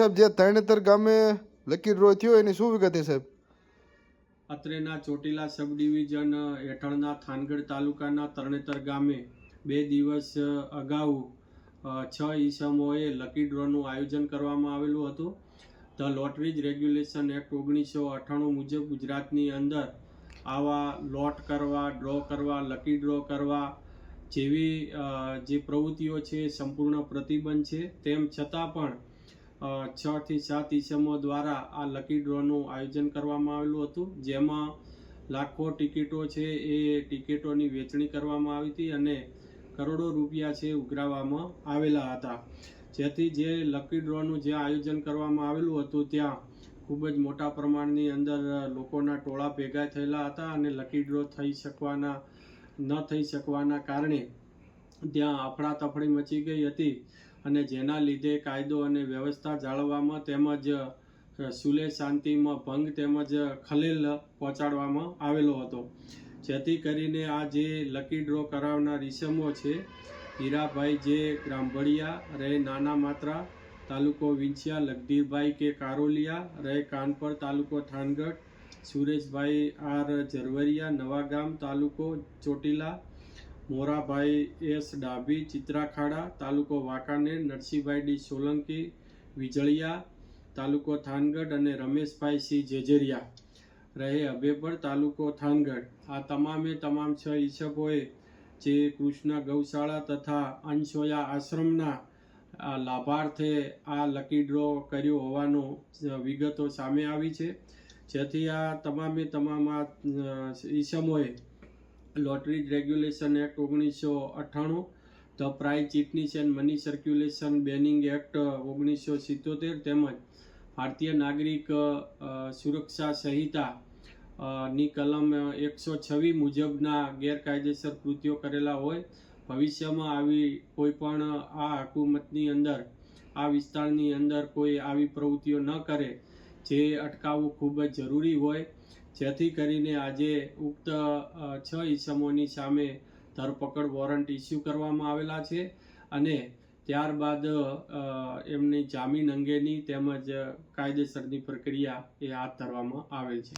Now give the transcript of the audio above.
સાહેબ, જે તરણેતર ગામે લકી ડ્રો થયો, એની શું વિગત છે સાહેબ? અત્રેના ચોટીલા સબ ડિવિઝન હેઠળના થાનગઢ તાલુકાના તરણેતર ગામે બે દિવસ અગાઉ છ ઈસમોએ લકી ડ્રોનું આયોજન કરવામાં આવેલું હતું. ધ લોટરીજ રેગ્યુલેશન એક્ટ ઓગણીસો અઠ્ઠાણું મુજબ ગુજરાતની અંદર આવા લોટ કરવા, ડ્રો કરવા લકી ડ્રો કરવા જેવી જે પ્રવૃત્તિઓ છે સંપૂર્ણ પ્રતિબંધ છે. તેમ છતાં પણ છ થી સાત ઈસમો દ્વારા આ લકી ડ્રોનું આયોજન કરવામાં આવેલું હતું. જેમાં લાખો ટિકિટો છે એ ટિકિટોની વેચણી કરવામાં આવી હતી અને કરોડો રૂપિયા છે ઉઘરાવવામાં આવેલા હતા. જેથી જે લકી ડ્રોનું જે આયોજન કરવામાં આવેલું હતું, ત્યાં ખૂબ જ મોટા પ્રમાણની અંદર લોકોના ટોળા ભેગા થયેલા હતા અને લકી ડ્રો થઈ શકવાના, ન થઈ શકવાના કારણે ત્યાં અફડાતફડી મચી ગઈ હતી. અને જેના લીધે કાયદો અને વ્યવસ્થા જાળવવામાં તેમજ સુલે શાંતિમાં ભંગ તેમજ ખલેલ પહોંચાડવામાં આવેલો હતો. જેથી કરીને આ જે લકી ડ્રો કરાવનાર ઈસમો છે, હીરાભાઈ જે ગ્રામભળિયા રહે નાના માત્રા, તાલુકો વિંછિયા, લગધીરભાઈ કે કારોલિયા રહે કાનપર તાલુકો થાનગઢ, સુરેશભાઈ આર ઝરવરિયા નવાગામ તાલુકો ચોટીલા મોરાભાઈ એસ ડાભી, ચિત્રાખાડા, તાલુકો વાંકાનેર, નરસિંહભાઈ ડી સોલંકી, વિજળિયા, તાલુકો થાનગઢ અને રમેશભાઈ સી જેજેરિયા. રહે અભેપર તાલુકો થાનગઢ. આ તમામે તમામ છ ઈચ્છકોએ જે કૃષ્ણ ગૌશાળા તથા અંશોયા આશ્રમના લાભાર્થે આ લકી ડ્રો કર્યો હોવાનો વિગતો સામે આવી છે. જેથી આ તમામે તમામ આ ઈસમોએ લોટરી રેગ્યુલેશન એક્ટ ઓગણીસો અઠ્ઠાણું, the prize chits and money circulation banning act ઓગણીસો સિત્તોતેર તેમજ ભારતીય નાગરિક સુરક્ષા સંહિતા ની કલમ એકસો છવ્વીસ મુજબના ગેરકાયદેસર કૃત્યો કરેલા હોય, ભવિષ્યમાં આવી કોઈ પણ આ હકુમતની અંદર, આ વિસ્તારની અંદર કોઈ આવી પ્રવૃત્તિઓ ન કરે, જે અટકાવવું ખૂબ જ જરૂરી હોય જેથી કરીને આજે ઉક્ત છ ઈસમોની સામે ધરપકડ વોરંટ ઇસ્યુ કરવામાં આવેલા છે અને ત્યારબાદ એમની જામીન અંગેની તેમજ કાયદેસરની પ્રક્રિયા એ હાથ ધરવામાં આવેલ છે.